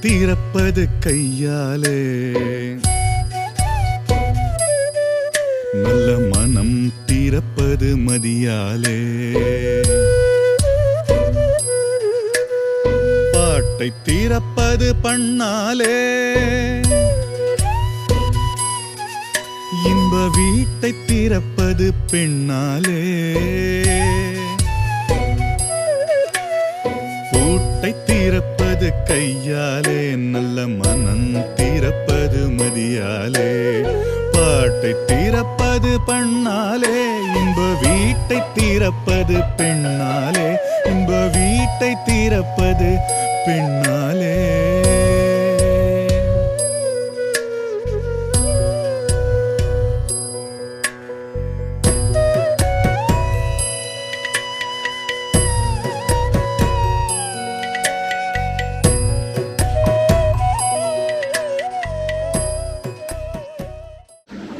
திறப்பது கையாலே. நல்ல மனம் திறப்பது மதியாலே. பாட்டை திறப்பது பண்ணாலே. இன்ப வீட்டை திறப்பது பெண்ணாலே. திறப்பது கையாலே நல்ல மனம் திறப்பது மதியாலே. பாட்டை திறப்பது பண்ணாலே இன்ப வீட்டை திறப்பது பெண்ணாலே. இன்ப வீட்டை திறப்பது பெண்ணாலே.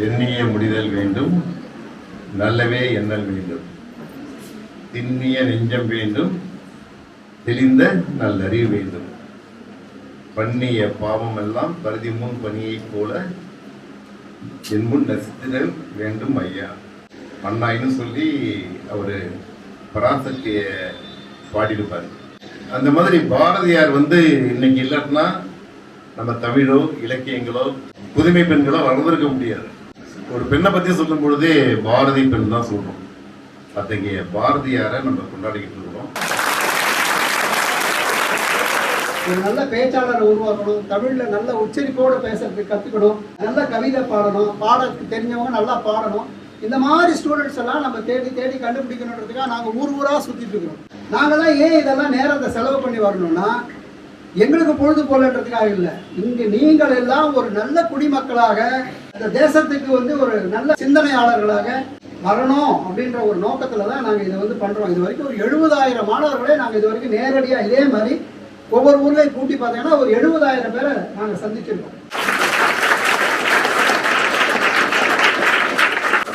எண்ணிய முடிதல் வேண்டும். நல்லவே எண்ணல் வேண்டும். திண்ணிய நெஞ்சம் வேண்டும். தெளிந்த நல்லறிவு வேண்டும். பண்ணிய பாவம் எல்லாம் பருதி முன் பணியைப் போல என் முன் நசித்திடல் வேண்டும் ஐயா. அண்ணாயின்னு சொல்லி அவரு பராசக்திய பாடியிருப்பார். அந்த மாதிரி பாரதியார் வந்து இன்னைக்கு இல்லைன்னா நம்ம தமிழோ இலக்கியங்களோ புதுமை பெண்களோ வளர்ந்திருக்க முடியாது. ஒரு பெண்ணை பத்தி சொல்லும் பொழுதே பாரதி பெண் தான் சொல்றோம். அத்தகைய பாரதியாரை நம்ம கொண்டாடிக்கிட்டு இருக்கிறோம். ஒரு நல்ல பேச்சாளரை உருவாக்கணும் தமிழ்ல நல்ல உச்சரிப்போடு பேசுறதுக்கு கத்துக்கணும் நல்ல கவிதை பாடணும் பாடத்துக்கு தெரிஞ்சவங்க நல்லா பாடணும். இந்த மாதிரி ஸ்டூடெண்ட்ஸ் எல்லாம் நம்ம தேடி தேடி கண்டுபிடிக்கணுன்றதுக்காக நாங்கள் ஊர் ஊராக சுற்றிட்டு இருக்கிறோம். நாங்கள்லாம் ஏன் இதெல்லாம் நேரத்தை செலவு பண்ணி வரணும்னா எங்களுக்கு பொழுது போலன்றதுக்காக இல்லை. இங்கு நீங்கள் எல்லாம் ஒரு நல்ல குடிமக்களாக இந்த தேசத்துக்கு வந்து ஒரு நல்ல சிந்தனையாளர்களாக வரணும் அப்படின்ற ஒரு நோக்கத்துல தான் நாங்கள் இதை வந்து பண்றோம். இது வரைக்கும் ஒரு எழுபதாயிரம் மாணவர்களே நாங்கள் இது வரைக்கும் நேரடியாக இதே மாதிரி ஒவ்வொரு ஊர்லேயும் கூட்டி பார்த்தீங்கன்னா ஒரு எழுபதாயிரம் பேரை நாங்கள் சந்திச்சிருக்கோம்.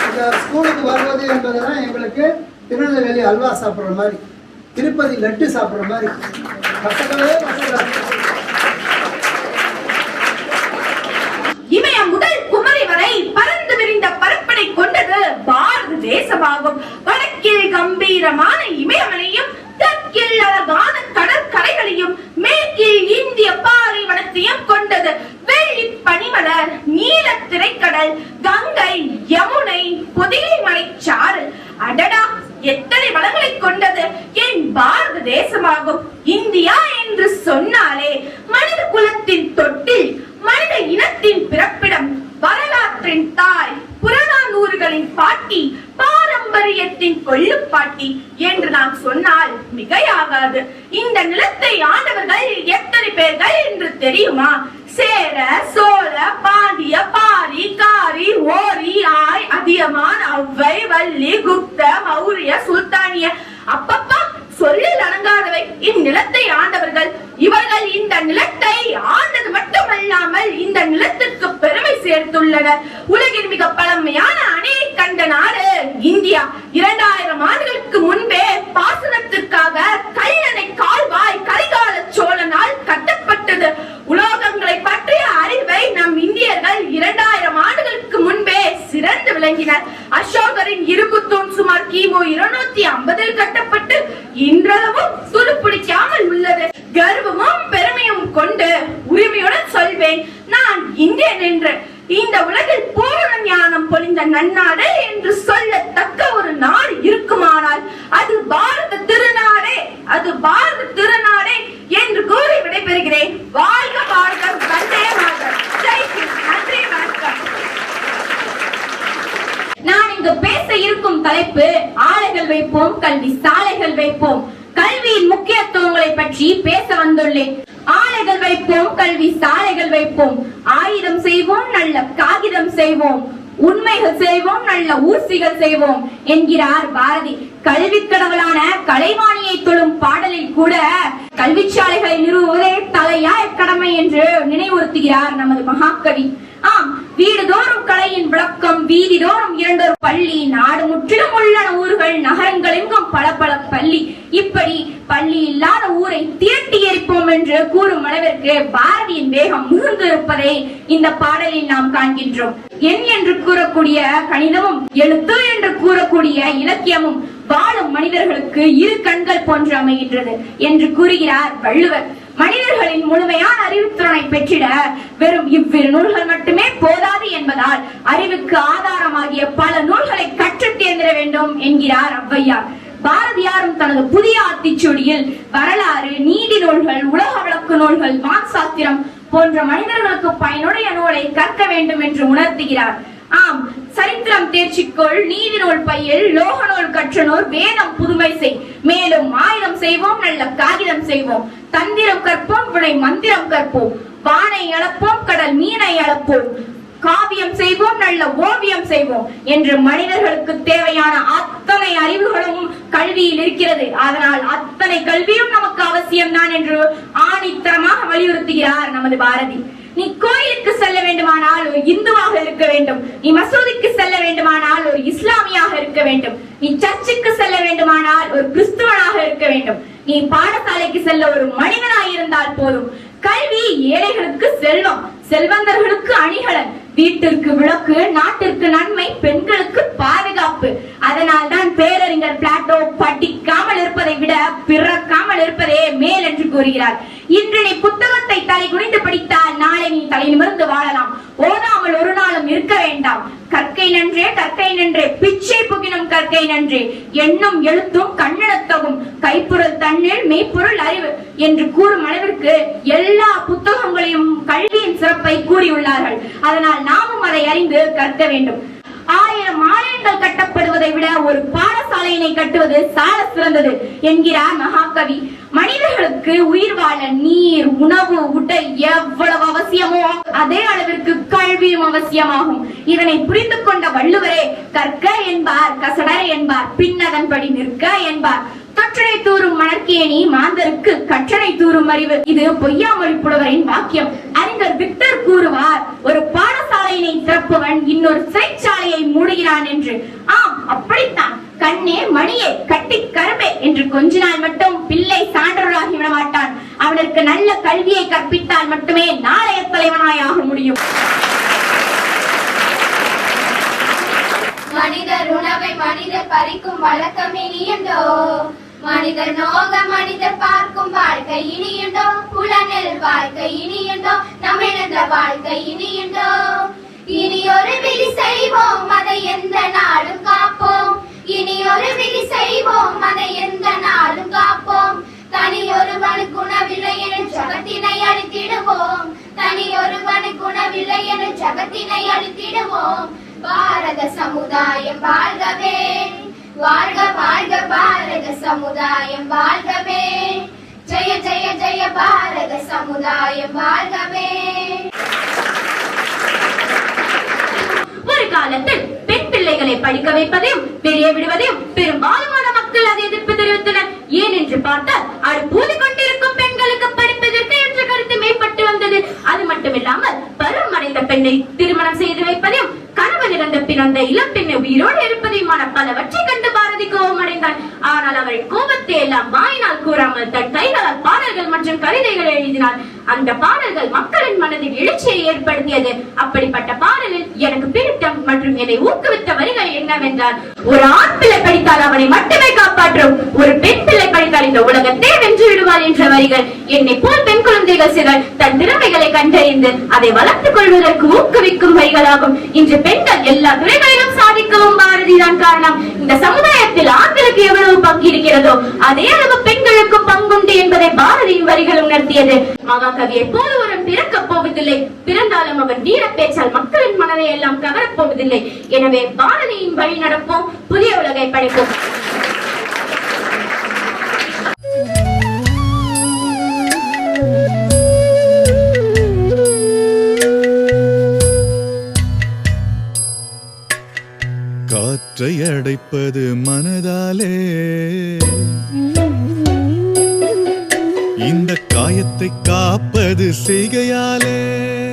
இந்த ஸ்கூலுக்கு வருவது என்பதுதான் எங்களுக்கு திருநெல்வேலி அல்வா சாப்பிட்ற மாதிரி. திருப்பதி லட்டு சாப்பிடுற மாதிரி. கஷ்டங்களே கஷ்டம் இமயம் முதல் குமரி வரை பறந்து விரிந்த பரப்பனை கொண்டது பாரத தேசமாகும். வடக்கில் கம்பீரமான இமயமலையும் தெற்கில் அழகான கடற்கரைகளையும் மேற்கில் இந்திய பா கொண்டது வெள்ளி பனிமலர் நீல திரைக்கடல் கங்கை யமுனை பொதிகை மலைச்சாரல் அடடா எத்தனை வளங்களை கொண்டது என் பாரத தேசமாகும் இந்தியா என்று சொன்னாலே மனித குலத்தின் தொட்டில் மனித இனத்தின் பிறப்பிடம் வரலாற்றின் தாய் புறநானூறுகளின் பாட்டி பாரம்பரியத்தின் கொள்ளுப்பாட்டி என்று நாம் சொன்னால் மிகையாகாது. இந்த நிலத்தை ஆண்டவர்கள் எத்தனை பேர்கள் என்று தெரியுமா? சேர சோழ பாண்டிய பாரி காரி ஓரி ஆய் அதியமான் அவ்வை வள்ளி குப்த மௌரிய சுல்தானிய. அப்பப்பா சொல்லில் அடங்காதவை. இந்நிலத்தை ஆண்டவர்கள் இவர்கள் இந்த நிலத்தை ஆண்டது மட்டுமல்லாமல் இந்த நிலத்திற்கு பெருமை சேர்த்துள்ளனர். உலகின் மிக பழமையான அணையை கண்ட நாடு இந்தியா. இரண்டாயிரம் ஆண்டுகளுக்கு முன்பே பாசனத்திற்காக கல்லணை கால்வாய் கரிகால சோழனால் கட்டப்பட்டது. உலோகங்களை பற்றிய அறிவை நம் இந்தியர்கள் இரண்டாயிரம் ஆண்டுகளுக்கு முன்பே சிறந்து விளங்கினர். அசோகரின் இரும்பு தூண் சுமார் கிமு இருநூத்தி ஐம்பதில் கட்டப்பட்டு இன்றளவும் துருப்பிடிக்காமல் உள்ளது. கர்வமும் பெருமையும் கொண்டு உரிமையுடன் சொல்வேன் நான் இந்தியன் என்று. இந்த உலகில் பூரண ஞானம் பொழிந்த நன்னாடு என்று சொல்லத்தக்க ஒரு நாடு இருக்குமானால் அது பாரத திருநாடே அது பாரத திருநாடே என்று கூறி விடைபெறுகிறேன். வாழ்க பாரதம் வந்தே நன்றி வணக்கம். நான் இங்கு பேச இருக்கும் தலைப்பு ஆலைகள் வைப்போம் கல்வி சாலைகள் வைப்போம். கல்வியின் முக்கியத்துவங்களை பற்றி பேச வந்துள்ளேன். ஆலைகள் வைப்போம் கல்வி சாலைகள் வைப்போம். ஆயுதம் செய்வோம் நல்ல காகிதம் செய்வோம் உண்மைகள் செய்வோம் நல்ல ஊர்சிகள் செய்வோம் என்கிறார் பாரதி. கல்வி கடவுளான கலைவாணியை தொழும் பாடலில் கூட கல்விச்சாலைகளை நிறுவுவதே தலையாய கடமை என்று நினைவுறுத்துகிறார் நமது மகாகவி. ஆம் வீடுதோறும் கலையின் விளக்கம் வீதிதோறும் இரண்டொரு பள்ளி நாடு முற்றிலும் உள்ளன ஊர்கள் நகரங்கள் எங்கும் பல பல பள்ளி. இப்படி பள்ளி இல்லாத ஊரை திரட்டி எரிப்போம் என்று கூறும் அளவிற்கு பாரதியின் வேகம் மிகுந்திருப்பதை இந்த பாடலில் நாம் காண்கின்றோம். எண் என்று கூறக்கூடிய கணிதமும் எழுத்து என்று கூறக்கூடிய இலக்கியமும் வாழும் மனிதர்களுக்கு இரு கண்கள் போன்று அமைகின்றது என்று கூறுகிறார் வள்ளுவர். மனிதர்களின் முழுமையான அறிவுத்திறனை பெற்றிட வெறும் இவ்விரு நூல்கள் மட்டுமே போதாது என்பதால் அறிவுக்கு ஆதாரமாகிய பல நூல்களை கற்று தேர்ந்திட வேண்டும் என்கிறார் ஔவையார். பாரதியாரும் தனது புதிய ஆத்திச்சூடியில் வரலாறு நீதி நூல்கள் உலக விளக்கு நூல்கள் வான் சாத்திரம் போன்ற மனிதர்களுக்கு பயனுடைய நூலை கற்க வேண்டும் என்று உணர்த்துகிறார். ஆம் சரித்திரம் தேர்ச்சிக்கொள் நீதி நூல் பையில் லோக நூல் கற்றனோர் வேதம் புதுமை செய். மேலும் ஆயுதம் செய்வோம் நல்ல காகிதம் செய்வோம். தந்திரம் கற்போம் வினை மந்திரம் கற்போம். வானை அளப்போம் கடல் மீனை அளப்போம். காவியம் செய்வோம் நல்ல ஓவியம் செய்வோம். என்று மனிதர்களுக்கு தேவையான அத்தனை அறிவுகளும் கல்வியில் இருக்கிறது. அதனால் அத்தனை கல்வியும் நமக்கு அவசியம்தான் என்று ஆணித்தரமாக வலியுறுத்துகிறார் நமது பாரதி. நீ கோயிலுக்கு செல்ல வேண்டுமானால் ஒரு இந்துவாக இருக்க வேண்டும். நீ மசூதிக்கு செல்ல வேண்டுமானால் ஒரு இஸ்லாமியாக இருக்க வேண்டும். நீ சர்ச்சுக்கு செல்ல வேண்டுமானால் ஒரு கிறிஸ்துவனாக இருக்க வேண்டும். நீ பாடசாலைக்கு செல்ல ஒரு மனிதனாய் இருந்தால் போதும். கல்வி ஏழைகளுக்கு செல்வம் செல்வந்தர்களுக்கு அணிகலன். வீட்டிற்கு விளக்கு நாட்டிற்கு நன்மை பெண்களுக்கு பாதுகாப்பு. அதனால் தான் பேரறிஞர் பிளாட்டோ படிக்காமல் இருப்பதை விட பிறக்காமல் இருப்பதே மேல் கூறுகிறார். இன்று நீ புத்தகத்தை தலை குனிந்து படித்தால் நாளை நீ தலை நிமிர்ந்து வாழலாம். ஓதாமல் ஒரு நாளும் இருக்க வேண்டாம். கற்கை நன்றே கற்கை நன்றே. பிச்சை புகினும் கற்கை நன்றே. எண்ணும் எழுத்தும் கண்ணெழுத்தவும். கைப்பொருள் தண்ணீர் மெய்ப்பொருள் அறிவு என்று கூறும் அளவிற்கு எல்லா புத்தகங்களையும் கல்வியின் சிறப்பை கூறியுள்ளார்கள். அதனால் நாமும் அதை அறிந்து கற்க வேண்டும். ஆயிரம் ஆலயங்கள் கட்டப்படுவதை விட ஒரு பாடசாலையினை கட்டுவது சால சிறந்தது என்கிறார் மகாகவி. மனிதர்களுக்கு உயிர் வாழ நீர் உணவு உடை எவ்வளவு அவசியமோ அதே அளவிற்கு கல்வியும் அவசியமாகும். இதனை புரிந்து கொண்ட வள்ளுவரே கற்க என்பார் கசடர என்பார் பின்னதன்படி நிற்க என்பார். தொற்றனை தூறும் மணற்கேணி மாந்தருக்கு கற்றனை தூறும் அறிவு. இது பொய்யாமொழி புலவரின் வாக்கியம். அறிஞர் விக்டர் கூறுவார் ஒரு பாடசாலையினை திறப்பவன் இன்னொரு சிறைச்சாலையை மூடுகிறான் என்று. ஆம் அப்படித்தான். கண்ணே மணியே கட்டி கரும்பே என்று கொஞ்ச நாள் மட்டும் பிள்ளை சான்றோராகி விட மாட்டான் அவனுக்கு நல்ல கல்வியை கற்பித்தால் மட்டுமே நாளைய தலைவனாய் ஆக முடியும். மனிதர் உணவை மனிதர் பறிக்கும் வழக்கம் இனியண்டோ? மனிதர் நோக மனிதர் பார்க்கும் வாழ்க்கை இனியுண்டோ? புலனில் வாழ்க்கை இனியுண்டோ? தமிழந்த வாழ்க்கை இனியுண்டோ? இனி ஒரு விழி செய்வோம் அதை எந்த நாளும் காப்போம். இனி ஒரு விழி செய்வோம் அதை எந்த நாளும் காப்போம். தனி ஒருவனு குணவில்லை என ஜகத்தினை அழித்திடுவோம். தனி ஒருவனு குணவில்லை என ஜகத்தினை அழித்திடுவோம். பாரத சமுதாயம் வாழ்கவே. வாழ்க வாழ்க பாரத சமுதாயம் வாழ்கவே. ஜெய ஜெய ஜெய பாரத சமுதாயம் வாழ்கவே. ஒரு காலத்தில் பெண் பிள்ளைகளை படிக்க வைப்பதையும் வெளியே விடுவதையும் பெரும்பாலுமான மக்கள் அதை எதிர்ப்பு தெரிவித்தனர். ஏன் என்று பார்த்தால் அடுப்பூதி கொண்டிருக்கும் பெண்களுக்கு படிப்பதற்கு என்ற கருத்து மேம்பட்டு வந்தது. அது மட்டுமில்லாமல் பருவம் அடைந்த பெண்ணை திருமணம் செய்து வைப்பதையும் பிறந்த இளம் பெண்ணை உயிரோடு இருப்பதையுமான பலவற்றை கண்டு பாரதி கோபம் அடைந்தார் ஆனால் அவரின் கோபத்தை எல்லாம் வாயினால் கூறாமல் தன் கைகளால் பாடல்கள் மற்றும் கவிதைகள் எழுதினார் அந்த பாடல்கள் மக்களின் மனதில் எழுச்சியை ஏற்படுத்தியது. அப்படிப்பட்ட பாடலில் எனக்கு பிடித்தம் மற்றும் என்னை ஊக்குவித்த வரிகள் என்னவென்றால் ஒரு ஆண் பிள்ளை படித்தால் அவனை மட்டுமே காப்பாற்றும் ஒரு பெண் பிள்ளை படித்தால் இந்த உலகத்தை வென்று விடுவார் என்ற வரிகள். என்னை போல் பெண் குழந்தை சிலர் தன் திறமைகளை கண்டறிந்து அதை வளர்த்துக் கொள்வதற்கு ஊக்குவிக்கும் வரிகளாகும். இன்று பெண்கள் எல்லா துறைகளிலும் சாதிக்கவும் பாரதி தான் காரணம். இந்த சமுதாயத்தில் ஆண்களுக்கு எவ்வளவு பங்கு இருக்கிறதோ அதே அளவு பெண்களுக்கும் பங்குண்டு என்பதை பாரதியின் வரிகள் உணர்த்தியது. மகாகவி எப்போது ஒருவன் பிறக்கப் போவதில்லை. பிறந்தாலும் அவன் வீர பேச்சால் மக்களின் மனதை எல்லாம் கவரப் போவதில்லை. எனவே பாரதியின் வழி நடப்போம். புதிய உலகை படைப்போம். காற்றை அடைப்பது மனதாலே. இந்த காயத்தை காப்பது செய்கையாலே.